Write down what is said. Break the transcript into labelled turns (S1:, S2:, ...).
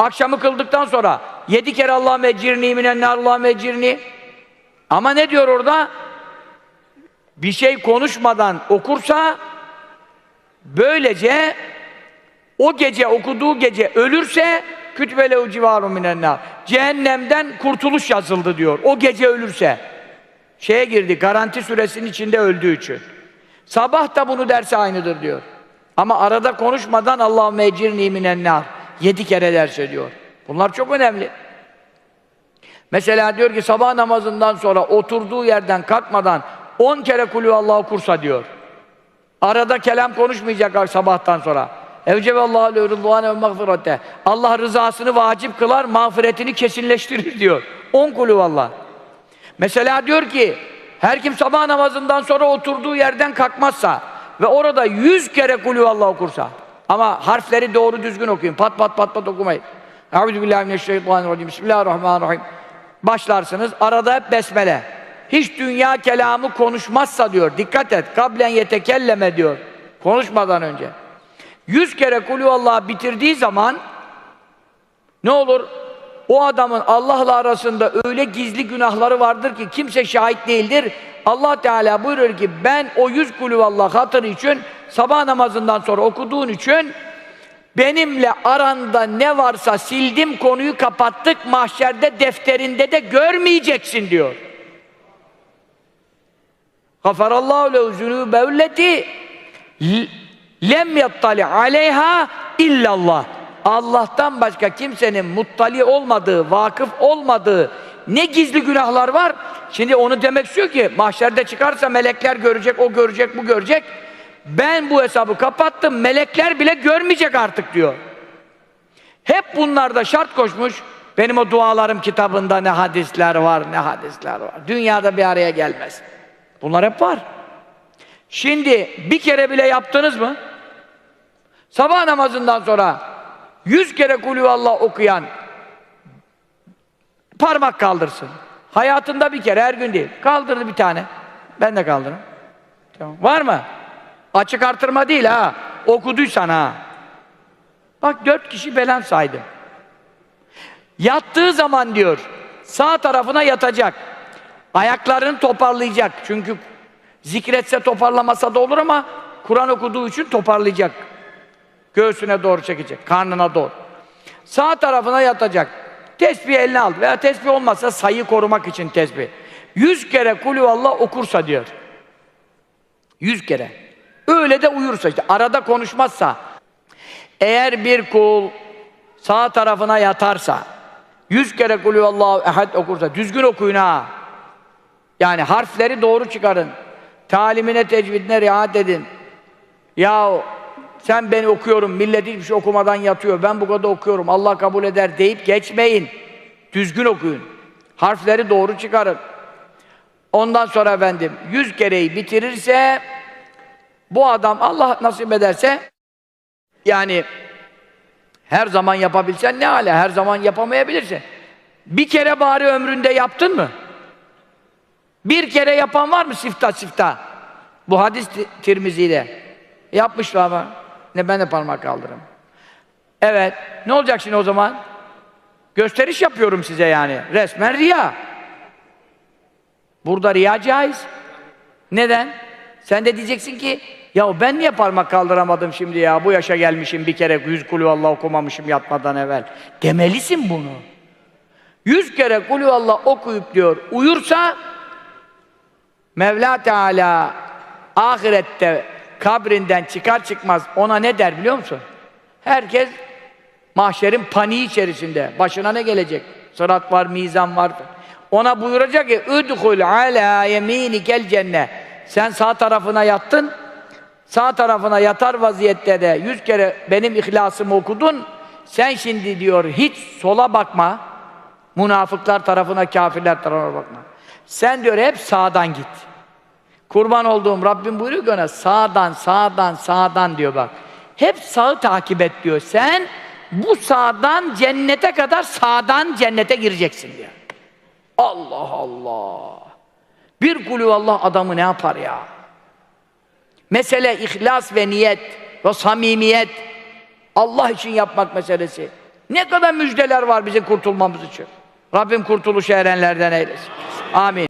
S1: Akşamı kıldıktan sonra yedi kere Allah mecirni minen Allah mecirni. Ama ne diyor orada? Bir şey konuşmadan okursa böylece o gece okuduğu gece ölürse kütbelehu civarun minennar. Cehennemden kurtuluş yazıldı diyor. O gece ölürse. Şeye girdi, garanti süresinin içinde öldüğü için. Sabah da bunu derse aynıdır diyor. Ama arada konuşmadan Allah mecirni minennar. Yedi kere derse diyor. Bunlar çok önemli. Mesela diyor ki sabah namazından sonra oturduğu yerden kalkmadan on kere kulü Allah okursa diyor. Arada kelam konuşmayacaklar sabahtan sonra. Evcebe Allahu rıdvane ve mağfirete. Allah rızasını vacip kılar, mağfiretini kesinleştirir diyor. On kulü Allah. Mesela diyor ki her kim sabah namazından sonra oturduğu yerden kalkmazsa ve orada yüz kere kulü Allah okursa ama harfleri doğru düzgün okuyun. Pat pat pat pat okumayın. Euzubillahimineşşeytanirracim. Bismillahirrahmanirrahim. Başlarsınız. Arada hep besmele. Hiç dünya kelamı konuşmazsa diyor. Dikkat et. Kablen yetekelleme diyor. Konuşmadan önce. Yüz kere kulü Allah bitirdiği zaman ne olur? O adamın Allah'la arasında öyle gizli günahları vardır ki kimse şahit değildir. Allah Teala buyuruyor ki ben o yüz kulü Allah hatırı için sabah namazından sonra okuduğun için benimle aranda ne varsa sildim konuyu kapattık mahşerde defterinde de görmeyeceksin diyor. Gafarallahu lehu zunubevleti lem yattali aleyha illallah. Allah'tan başka kimsenin muttali olmadığı, vakıf olmadığı ne gizli günahlar var. Şimdi onu demek istiyor ki mahşerde çıkarsa melekler görecek, o görecek, bu görecek. Ben bu hesabı kapattım, melekler bile görmeyecek artık diyor. Hep bunlarda şart koşmuş. Benim o dualarım kitabında ne hadisler var, ne hadisler var. Dünyada bir araya gelmez. Bunlar hep var. Şimdi bir kere bile yaptınız mı? Sabah namazından sonra yüz kere kulü Allah okuyan parmak kaldırsın. Hayatında bir kere her gün değil. Kaldırdı bir tane. Ben de kaldırırım. Tamam. Var mı? Açık artırma değil ha. Okuduysan ha. Bak dört kişi belen saydım. Yattığı zaman diyor sağ tarafına yatacak. Ayaklarını toparlayacak. Çünkü zikretse toparlamasa da olur ama Kur'an okuduğu için toparlayacak. Göğsüne doğru çekecek, karnına doğru. Sağ tarafına yatacak. Tesbih eline aldı veya tesbih olmazsa sayı korumak için tesbih. Yüz kere kulü Allah okursa diyor. Yüz kere. Öyle de uyursa işte arada konuşmazsa. Eğer bir kul sağ tarafına yatarsa, yüz kere kulü Allahu ehad okursa, düzgün okuyun ha. Yani harfleri doğru çıkarın. Talimine, tecvidine riayet edin. Ya sen beni okuyorum, millet hiçbir şey okumadan yatıyor, ben bu kadar okuyorum, Allah kabul eder deyip geçmeyin. Düzgün okuyun. Harfleri doğru çıkarın. Ondan sonra efendim, yüz kereyi bitirirse, bu adam Allah nasip ederse, yani her zaman yapabilsen ne hale, her zaman yapamayabilirsin. Bir kere bari ömründe yaptın mı? Bir kere yapan var mı sifta sifta? Bu hadis Tirmizi'de. Yapmışlar ama. Ne ben de parmak kaldırırım. Evet. Ne olacak şimdi o zaman? Gösteriş yapıyorum size yani. Resmen riya. Burada riya caiz. Neden? Sen de diyeceksin ki ya ben niye parmak kaldıramadım şimdi ya? Bu yaşa gelmişim bir kere yüz kulü Allah okumamışım yatmadan evvel. Demelisin bunu. Yüz kere kulü Allah okuyup diyor uyursa Mevla Teala ahirette kabrinden çıkar çıkmaz ona ne der biliyor musun? Herkes mahşerin paniği içerisinde. Başına ne gelecek? Sırat var, mizan var. Ona buyuracak ki "Udhul ala yeminikel cennet." Sen sağ tarafına yattın. Sağ tarafına yatar vaziyette de yüz kere benim ihlasımı okudun. Sen şimdi diyor hiç sola bakma. Münafıklar tarafına, kafirler tarafına bakma. Sen diyor hep sağdan git. Kurban olduğum Rabbim buyuruyor ki ona sağdan, sağdan, sağdan diyor bak. Hep sağı takip et diyor. Sen bu sağdan cennete kadar sağdan cennete gireceksin diyor. Allah Allah. Bir kulü Allah adamı ne yapar ya? Mesele ihlas ve niyet ve samimiyet. Allah için yapmak meselesi. Ne kadar müjdeler var bizim kurtulmamız için. Rabbim kurtuluşa erenlerden eylesin. Amin.